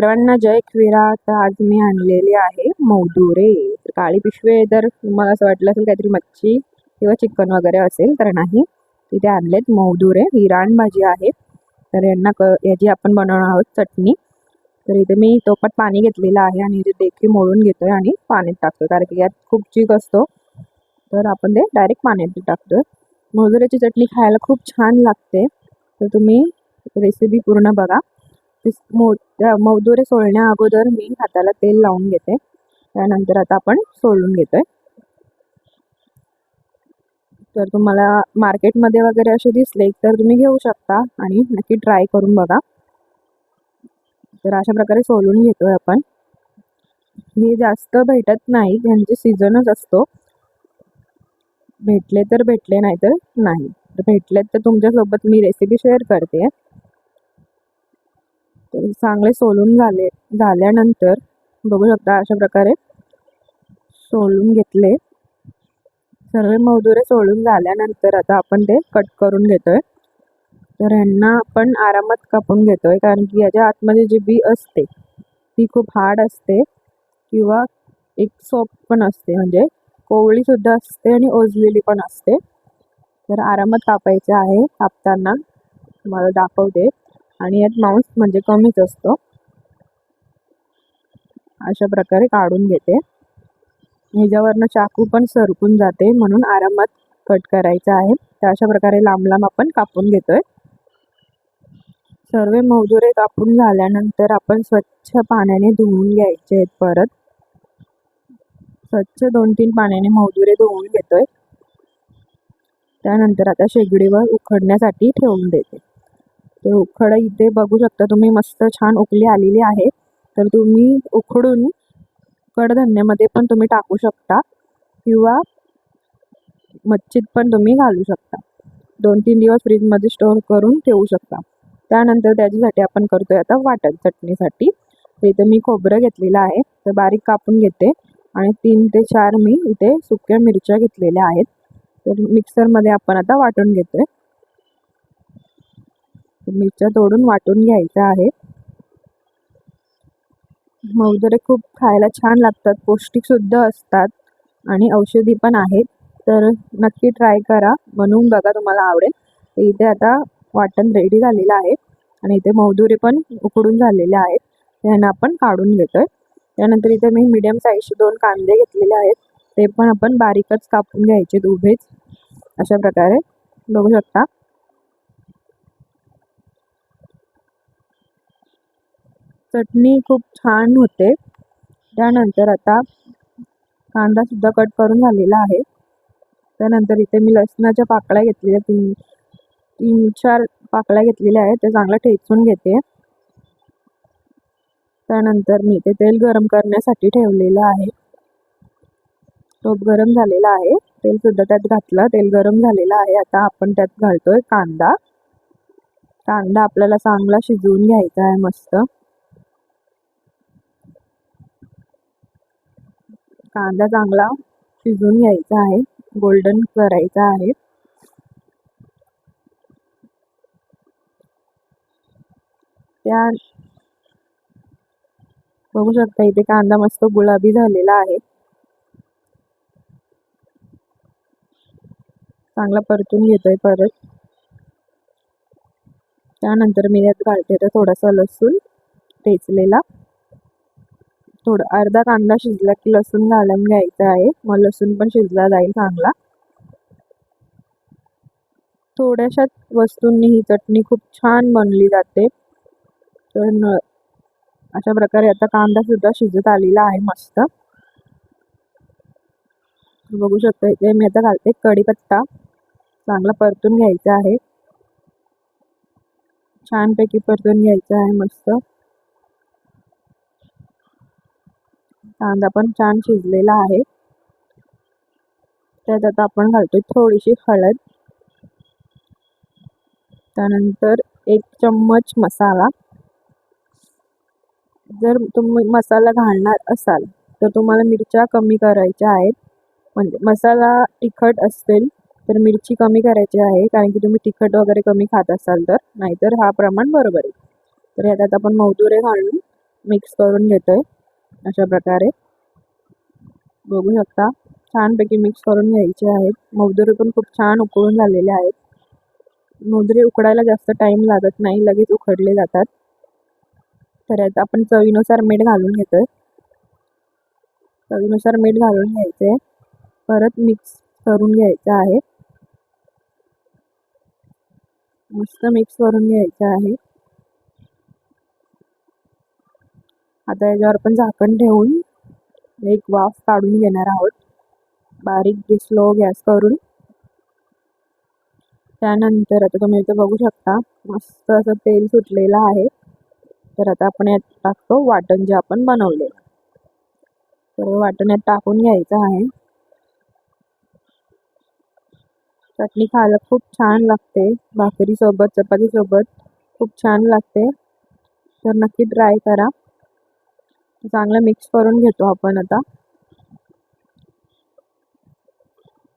सर्वांना जय क्रीडा तर आज मी आणलेली आहे मौदुरे. तर काळी पिशवे जर तर तुम्हाला असं वाटलं असेल काहीतरी मच्छी किंवा चिकन वगैरे असेल तर नाही. तिथे आणलेत मौदुरे. विराण भाजी आहे. तर यांना क याची आपण बनवणार आहोत चटणी. तर इथे मी तोपट पाणी घेतलेलं आहे आणि इथे देखी मोडून घेतो आहे आणि पाण्यात टाकतो कारण की यात खूप चीक असतो. तर आपण ते डायरेक्ट पाण्यात टाकतोय. मौदुऱ्याची चटणी खायला खूप छान लागते. तर तुम्ही रेसिपी पूर्ण बघा. मौदुरे सोलण्या अगोदर मी हाताला तेल लावून घेते. त्यानंतर आता आपण सोलून घेतोय. तर तुम्हाला मार्केटमध्ये वगैरे असे दिसले तर तुम्ही घेऊ शकता आणि नक्की ट्राय करून बघा. तर अशा प्रकारे सोलून घेतोय आपण. हे जास्त भेटत नाही यांचे सीझनच असतो. भेटले तर भेटले नाही तर नाही. तर भेटलेत तर तुमच्यासोबत मी रेसिपी शेअर करते. तर चांगले सोलून झाले झाल्यानंतर बघू शकता अशा प्रकारे सोलून घेतले. सर्व मौदुरे सोलून झाल्यानंतर आता आपण ते कट करून घेतोय. तर ह्यांना आपण आरामात कापून घेतोय कारण की याच्या आतमध्ये जी बी असते ती खूप हार्ड असते किंवा एक सॉफ्ट पण असते. म्हणजे कोवळीसुद्धा असते आणि ओजलेली पण असते. तर आरामात कापायचं आहे कापताना. तुम्हाला दाखवते. आणि यात मांस म्हणजे कमीच असतो. अशा प्रकारे काढून घेते. ह्याच्यावरनं चाकू पण सरकून जाते म्हणून आरामात कट करायचं आहे. तर अशा प्रकारे लांब लांब आपण कापून घेतोय. सर्व मौदुरे कापून झाल्यानंतर आपण स्वच्छ पाण्याने धुवून घ्यायचे आहेत परत. स्वच्छ दोन तीन पाण्याने मौदुरे धुवून घेतोय. त्यानंतर आता शेगडीवर उखडण्यासाठी ठेवून देते. तर उखड इथे बघू शकता. तुम्ही मस्त छान उकली आलेली आहे. तर तुम्ही उखडून कडधान्यामध्ये पण तुम्ही टाकू शकता किंवा मच्छीत पण तुम्ही घालू शकता. दोन तीन दिवस फ्रीजमध्ये स्टोअर करून ठेवू शकता. त्यानंतर त्याच्यासाठी आपण करतोय आता वाटण चटणीसाठी. तर इथे मी खोबरं घेतलेलं आहे. तर बारीक कापून घेते आणि तीन ते चार मी इथे सुक्या मिरच्या घेतलेल्या आहेत. तर मिक्सरमध्ये आपण आता वाटून घेतोय. मिरच्या तोडून वाटून घ्यायच्या आहे मौदरे खूप खायला छान लागतात पौष्टिकसुद्धा असतात आणि औषधी पण आहेत. तर नक्की ट्राय करा. बनवून बघा तुम्हाला आवडेल. तर इथे आता वाटण रेडी झालेलं आहे आणि इथे मौदुरे पण उकडून झालेले आहेत. त्यांना आपण काढून घेतोय. त्यानंतर इथे मी मीडियम साईजचे दोन कांदे घेतलेले आहेत. ते पण आपण बारीकच कापून घ्यायचे उभेच. अशा प्रकारे. बघू शकता. चटणी खूप छान होते. त्यानंतर आता कांदासुद्धा कट करून झालेला आहे. त्यानंतर इथे मी लसणाच्या पाकळ्या घेतलेल्या तीन तीन चार पाकळ्या घेतलेल्या आहेत. ते चांगलं ठेचून घेते. त्यानंतर मी ते तेल गरम करण्यासाठी ठेवलेलं आहे. टोप गरम झालेला आहे. तेलसुद्धा त्यात घातलं. तेल गरम झालेलं आहे. आता आपण त्यात घालतोय कांदा. कांदा आपल्याला चांगला शिजवून घ्यायचा आहे मस्त. कांदा चांगला शिजून घ्यायचा आहे. गोल्डन करायचा आहे. त्या बघू शकता इथे कांदा मस्त गुलाबी झालेला आहे. चांगला परतून घेतोय परत. त्यानंतर मी यात घालते तर थोडासा लसूण टेचलेला थोडं अर्धा कांदा शिजला की लसूण घालून घ्यायचा आहे. मग लसूण पण शिजला जाईल चांगला. थोड्याशा वस्तूंनी ही चटणी खूप छान बनली जाते. तर अशा प्रकारे आता कांदा सुद्धा शिजत आलेला आहे मस्त. बघू शकता इथे मी आता घालते कढीपत्ता. चांगला परतून घ्यायचा आहे. छानपैकी परतून घ्यायचा आहे मस्त. कांदा पण छान शिजलेला आहे. त्यात आता आपण घालतोय थोडीशी हळद. त्यानंतर एक चम्मच मसाला. जर तुम्ही मसाला घालणार असाल तर तुम्हाला मिरच्या कमी करायच्या आहेत. म्हणजे मसाला तिखट असेल तर मिरची कमी करायची आहे कारण की तुम्ही तिखट वगैरे कमी खात असाल तर नाहीतर हा प्रमाण बरोबर आहे. तर यात आता आपण मौदुरे घालून मिक्स करून घेतोय. अशा प्रकारे. बघू शकता. छानपैकी मिक्स करून घ्यायचे आहेत. मौदुरी पण खूप छान उकळून झालेले आहेत. मोदरे उकडायला जास्त टाईम लागत नाही. लगेच उकडले जातात. तर आता आपण चवीनुसार मीठ घालून घेतो चवीनुसार मीठ घालून घ्यायचे. परत मिक्स करून घ्यायचं आहे. मस्त मिक्स करून घ्यायचं आहे. आता याच्यावर आपण झाकण ठेवून एक वाफ काढून घेणार आहोत. बारीक स्लो गॅस करून. त्यानंतर आता तुम्ही इथं बघू शकता मस्त असं तेल सुटलेलं आहे. तर आता आपण यात टाकतो वाटण जे आपण बनवले. तर वाटण यात टाकून घ्यायचं आहे. चटणी खायला खूप छान लागते. भाकरीसोबत चपातीसोबत खूप छान लागते. तर नक्की ट्राय करा. चांगलं मिक्स करून घेतो आपण आता.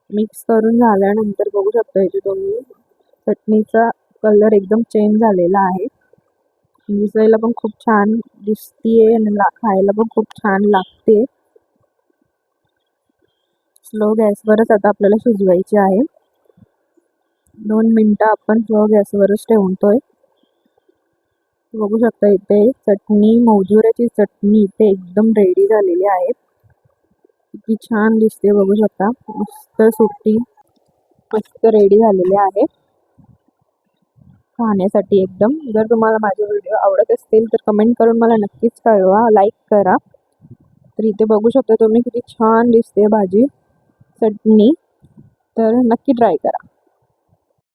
मिक्स करून झाल्यानंतर बघू शकता इथे तुम्ही चटणीचा कलर एकदम चेंज झालेला आहे. दिसायला पण खूप छान दिसतीये आणि खायला पण खूप छान लागते. स्लो गॅसवरच आता आपल्याला शिजवायची आहे. दोन मिनटं आपण स्लो गॅसवरच ठेवतोय. बघू शकता इथे चटणी मौजुऱ्याची चटणी इथे एकदम रेडी झालेली आहे. किती छान दिसते बघू शकता. मस्त सुट्टी मस्त रेडी झालेली आहे. खाण्यासाठी एकदम. जर तुम्हाला माझे व्हिडिओ आवडत असतील तर कमेंट करून मला नक्कीच कळवा. लाईक करा. तर इथे बघू शकता तुम्ही किती छान दिसते भाजी चटणी. तर नक्की ट्राय करा.